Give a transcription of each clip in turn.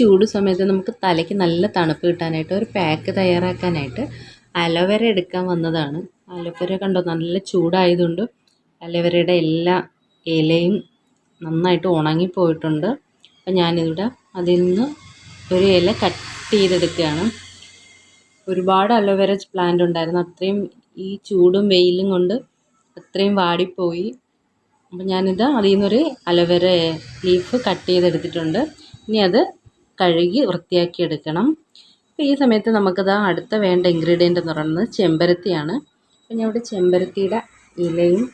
ചൂട് സമയത്ത് നമുക്ക് തലയ്ക്ക് നല്ല തണുപ്പ് കിട്ടാനായിട്ട് ഒരു പാക്ക് തയ്യാറാക്കാനായിട്ട് അലോവേര എടുക്കാൻ വന്നതാണ്. അലോവേര കണ്ടോ? നല്ല ചൂടായതുകൊണ്ട് അലോവേരയുടെ എല്ലാ ഇലയും നന്നായിട്ട് ഉണങ്ങിപ്പോയിട്ടുണ്ട്. അപ്പം ഞാനിവിടെ അതിൽ നിന്ന് ഒരു ഇല കട്ട് ചെയ്തെടുക്കുകയാണ്. ഒരുപാട് അലോവേര പ്ലാന്റ് ഉണ്ടായിരുന്നു. അത്രയും ഈ ചൂടും വെയിലും കൊണ്ട് അത്രയും വാടിപ്പോയി. അപ്പം ഞാനിത് അതിൽ നിന്നൊരു അലോവേര ലീഫ് കട്ട് ചെയ്തെടുത്തിട്ടുണ്ട്. ഇനി അത് കഴുകി വൃത്തിയാക്കി എടുക്കണം. അപ്പോൾ ഈ സമയത്ത് നമുക്കത് അടുത്ത വേണ്ട ഇൻഗ്രീഡിയന്റ് എന്ന് പറയുന്നത് ചെമ്പരത്തിയാണ്. അപ്പം ഞാൻ ഇവിടെ ചെമ്പരത്തിയുടെ ഇലയും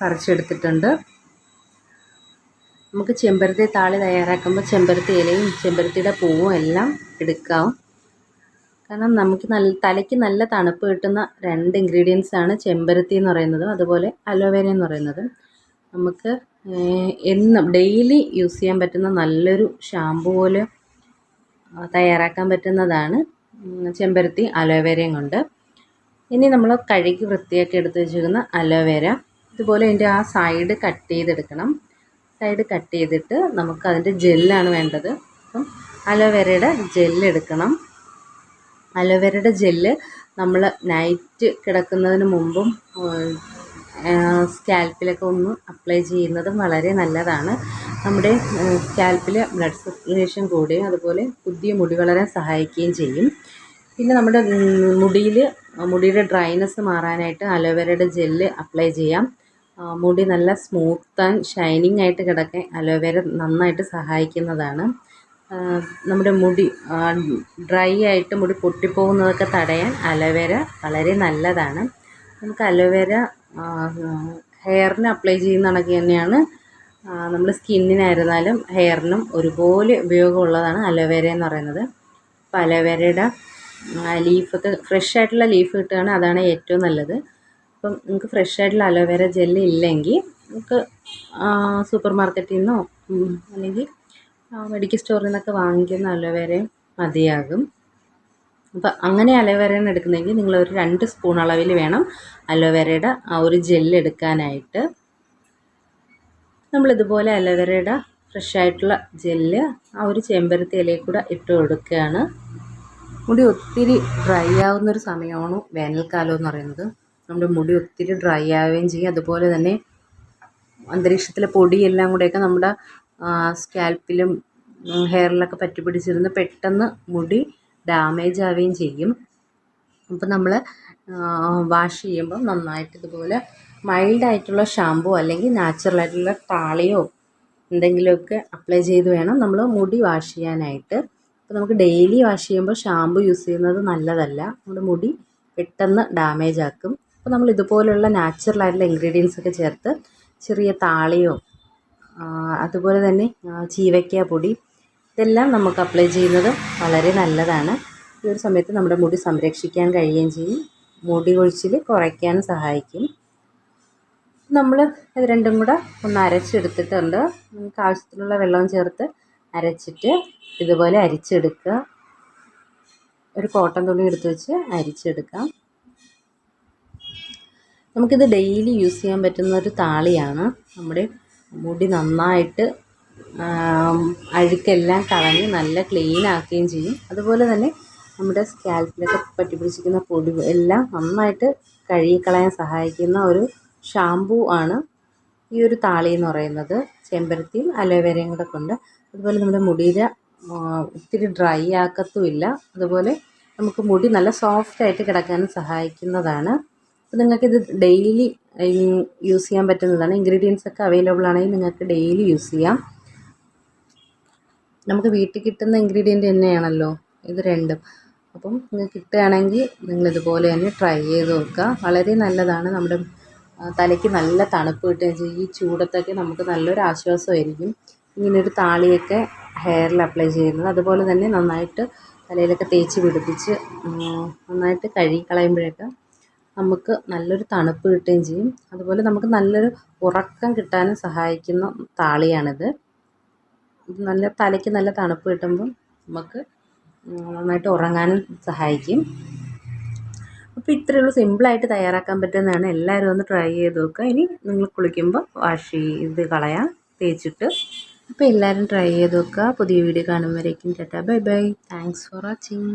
പറിച്ചെടുത്തിട്ടുണ്ട്. നമുക്ക് ചെമ്പരത്തി താളി തയ്യാറാക്കുമ്പോൾ ചെമ്പരത്തി ഇലയും ചെമ്പരത്തിയുടെ പൂവും എല്ലാം എടുക്കാം. കാരണം നമുക്ക് നല്ല തലയ്ക്ക് നല്ല തണുപ്പ് കിട്ടുന്ന രണ്ട് ഇൻഗ്രീഡിയൻസ് ആണ് ചെമ്പരത്തി എന്ന് പറയുന്നത് അതുപോലെ അലോവേര എന്ന് പറയുന്നത്. നമുക്ക് എന്നും ഡെയിലി യൂസ് ചെയ്യാൻ പറ്റുന്ന നല്ലൊരു ഷാമ്പു പോലെ തയ്യാറാക്കാൻ പറ്റുന്നതാണ്. ചെമ്പരത്തി അലോവേരയും കൊണ്ട് ഇനി നമ്മൾ കഴുകി വൃത്തിയാക്കി എടുത്ത് വെച്ചിരിക്കുന്ന അലോവേര ഇതുപോലെ അതിന്റെ ആ സൈഡ് കട്ട് ചെയ്തെടുക്കണം. സൈഡ് കട്ട് ചെയ്തിട്ട് നമുക്ക് അതിന്റെ ജെല്ലാണ് വേണ്ടത്. അപ്പം അലോവേരയുടെ ജെല്ലെടുക്കണം അലോവേരയുടെ ജെല്ല് നമ്മൾ നൈറ്റ് കിടക്കുന്നതിന് മുമ്പും സ്കാൽപ്പിലൊക്കെ ഒന്ന് അപ്ലൈ ചെയ്യുന്നതും വളരെ നല്ലതാണ്. നമ്മുടെ സ്കാൽപ്പിൽ ബ്ലഡ് സർക്കുലേഷൻ കൂടുകയും അതുപോലെ പുതിയ മുടി വളരാൻ സഹായിക്കുകയും ചെയ്യും. പിന്നെ നമ്മുടെ മുടിയിൽ മുടിയുടെ ഡ്രൈനെസ് മാറാനായിട്ട് അലോവേരയുടെ ജെല്ല് അപ്ലൈ ചെയ്യാം. മുടി നല്ല സ്മൂത്ത് ആൻഡ് ഷൈനിങ് ആയിട്ട് കിടക്കാൻ അലോവേര നന്നായിട്ട് സഹായിക്കുന്നതാണ്. നമ്മുടെ മുടി ഡ്രൈ ആയിട്ട് മുടി പൊട്ടിപ്പോകുന്നതൊക്കെ തടയാൻ അലോവേര വളരെ നല്ലതാണ്. നമുക്ക് അലോവേര ഹെയറിന് അപ്ലൈ ചെയ്യുന്ന കണക്ക് തന്നെയാണ്. നമ്മൾ സ്കിന്നിനായിരുന്നാലും ഹെയറിനും ഒരുപോലെ ഉപയോഗമുള്ളതാണ് അലോവേര എന്ന് പറയുന്നത്. അപ്പോൾ അലോവേരയുടെ ലീഫൊക്കെ ഫ്രഷ് ആയിട്ടുള്ള ലീഫ് കിട്ടുകയാണ് അതാണ് ഏറ്റവും നല്ലത്. അപ്പം നിങ്ങൾക്ക് ഫ്രഷ് ആയിട്ടുള്ള അലോവേര ജെല്ല് ഇല്ലെങ്കിൽ നമുക്ക് സൂപ്പർ മാർക്കറ്റിൽ നിന്നോ അല്ലെങ്കിൽ മെഡിക്കൽ സ്റ്റോറിൽ നിന്നൊക്കെ വാങ്ങിക്കുന്ന അലോവേരയും മതിയാകും. അപ്പോൾ അങ്ങനെ അലോവേരയാണ് എടുക്കുന്നതെങ്കിൽ നിങ്ങൾ ഒരു രണ്ട് സ്പൂൺ അളവിൽ വേണം അലോവേരയുടെ ആ ഒരു ജെല്ല് എടുക്കാനായിട്ട്. നമ്മളിതുപോലെ അലോവേരയുടെ ഫ്രഷ് ആയിട്ടുള്ള ജെല്ല് ആ ഒരു ചെമ്പരത്തി ഇലയിൽ കൂടെ ഇട്ട് കൊടുക്കുകയാണ്. മുടി ഒത്തിരി ഡ്രൈ ആവുന്നൊരു സമയമാണ് വേനൽക്കാലം എന്ന് പറയുന്നത്. നമ്മുടെ മുടി ഒത്തിരി ഡ്രൈ ആവുകയും ചെയ്യും. അതുപോലെ തന്നെ അന്തരീക്ഷത്തിലെ പൊടിയെല്ലാം കൂടെയൊക്കെ നമ്മുടെ സ്കാൽപ്പിലും ഹെയറിലൊക്കെ പറ്റി പിടിച്ചിരുന്ന് പെട്ടെന്ന് മുടി ഡാമേജ് ആവുകയും ചെയ്യും. അപ്പോൾ നമ്മൾ വാഷ് ചെയ്യുമ്പം നന്നായിട്ട് ഇതുപോലെ മൈൽഡായിട്ടുള്ള ഷാമ്പു അല്ലെങ്കിൽ നാച്ചുറലായിട്ടുള്ള താളിയോ എന്തെങ്കിലുമൊക്കെ അപ്ലൈ ചെയ്ത് വേണം നമ്മൾ മുടി വാഷ് ചെയ്യാനായിട്ട്. അപ്പോൾ നമുക്ക് ഡെയിലി വാഷ് ചെയ്യുമ്പോൾ ഷാമ്പു യൂസ് ചെയ്യുന്നത് നല്ലതല്ല. നമ്മുടെ മുടി പെട്ടെന്ന് ഡാമേജ് ആക്കും. അപ്പോൾ നമ്മൾ ഇതുപോലുള്ള നാച്ചുറലായിട്ടുള്ള ഇൻഗ്രീഡിയൻസ് ഒക്കെ ചേർത്ത് ചെറിയ താളിയോ അതുപോലെ തന്നെ ചീവയ്ക്ക പൊടി ഇതെല്ലാം നമുക്ക് അപ്ലൈ ചെയ്യുന്നത് വളരെ നല്ലതാണ്. ഈ ഒരു സമയത്ത് നമ്മുടെ മുടി സംരക്ഷിക്കാൻ കഴിയുകയും ചെയ്യും. മുടി കൊഴിച്ചിൽ കുറയ്ക്കാനും സഹായിക്കും. നമ്മൾ ഇത് രണ്ടും കൂടെ ഒന്ന് അരച്ചെടുത്തിട്ടുണ്ട്. നമുക്ക് ആവശ്യത്തിനുള്ള വെള്ളം ചേർത്ത് അരച്ചിട്ട് ഇതുപോലെ അരിച്ചെടുക്കുക. ഒരു കോട്ടൺ തുണി എടുത്ത് വെച്ച് അരിച്ചെടുക്കാം. നമുക്കിത് ഡെയിലി യൂസ് ചെയ്യാൻ പറ്റുന്ന ഒരു താളിയാണ്. നമ്മുടെ മുടി നന്നായിട്ട് അഴുക്കെല്ലാം കളഞ്ഞ് നല്ല ക്ലീൻ ആക്കുകയും ചെയ്യും. അതുപോലെ തന്നെ നമ്മുടെ സ്കാൽപ്പിലൊക്കെ പറ്റി പിടിച്ചിരിക്കുന്ന പൊടി എല്ലാം നന്നായിട്ട് കഴുകിക്കളയാൻ സഹായിക്കുന്ന ഒരു ഷാമ്പൂ ആണ് ഈ ഒരു താളി എന്ന് പറയുന്നത്. ചെമ്പരത്തിയും അലോവേരയും കൂടെ കൊണ്ട്. അതുപോലെ നമ്മുടെ മുടിയിൽ ഒത്തിരി ഡ്രൈ ആക്കത്തുമില്ല അതുപോലെ നമുക്ക് മുടി നല്ല സോഫ്റ്റ് ആയിട്ട് കിടക്കാനും സഹായിക്കുന്നതാണ്. അപ്പോൾ നിങ്ങൾക്കിത് ഡെയിലി യൂസ് ചെയ്യാൻ പറ്റുന്നതാണ്. ഇൻഗ്രീഡിയൻസ് ഒക്കെ അവൈലബിൾ ആണെങ്കിൽ നിങ്ങൾക്ക് ഡെയിലി യൂസ് ചെയ്യാം. നമുക്ക് വീട്ടിൽ കിട്ടുന്ന ഇൻഗ്രീഡിയന്റ് തന്നെയാണല്ലോ ഇത് രണ്ടും. അപ്പം നിങ്ങൾക്ക് കിട്ടുകയാണെങ്കിൽ നിങ്ങളിതുപോലെ തന്നെ ട്രൈ ചെയ്ത് നോക്കുക. വളരെ നല്ലതാണ് നമ്മുടെ തലയ്ക്ക് നല്ല തണുപ്പ് കിട്ടുകയും ചെയ്യും. ഈ ചൂടത്തൊക്കെ നമുക്ക് നല്ലൊരു ആശ്വാസമായിരിക്കും. ഇങ്ങനൊരു താളിയൊക്കെ ഹെയറിൽ അപ്ലൈ ചെയ്യുന്നത്. അതുപോലെ തന്നെ നന്നായിട്ട് തലയിലൊക്കെ തേച്ച് പിടിപ്പിച്ച് നന്നായിട്ട് കഴുകി കളയുമ്പോഴൊക്കെ നമുക്ക് നല്ലൊരു തണുപ്പ് കിട്ടുകയും ചെയ്യും. അതുപോലെ നമുക്ക് നല്ലൊരു ഉറക്കം കിട്ടാനും സഹായിക്കുന്ന താളിയാണിത്. നല്ല തലയ്ക്ക് നല്ല തണുപ്പ് കിട്ടുമ്പം നമുക്ക് നന്നായിട്ട് ഉറങ്ങാനും സഹായിക്കും. അപ്പോൾ ഇത്രയേ ഉള്ളൂ സിമ്പിളായിട്ട് തയ്യാറാക്കാൻ പറ്റുന്നതാണ്. എല്ലാവരും ഒന്ന് ട്രൈ ചെയ്ത് നോക്കുക. ഇനി നിങ്ങൾ കുളിക്കുമ്പോൾ വാഷ് ചെയ്ത് കളയാം. തേച്ചിട്ട്. അപ്പോൾ എല്ലാവരും ട്രൈ ചെയ്ത് നോക്കുക. പുതിയ വീഡിയോ കാണുമ്പോഴേക്കും ചേട്ടാ bye bye thanks for watching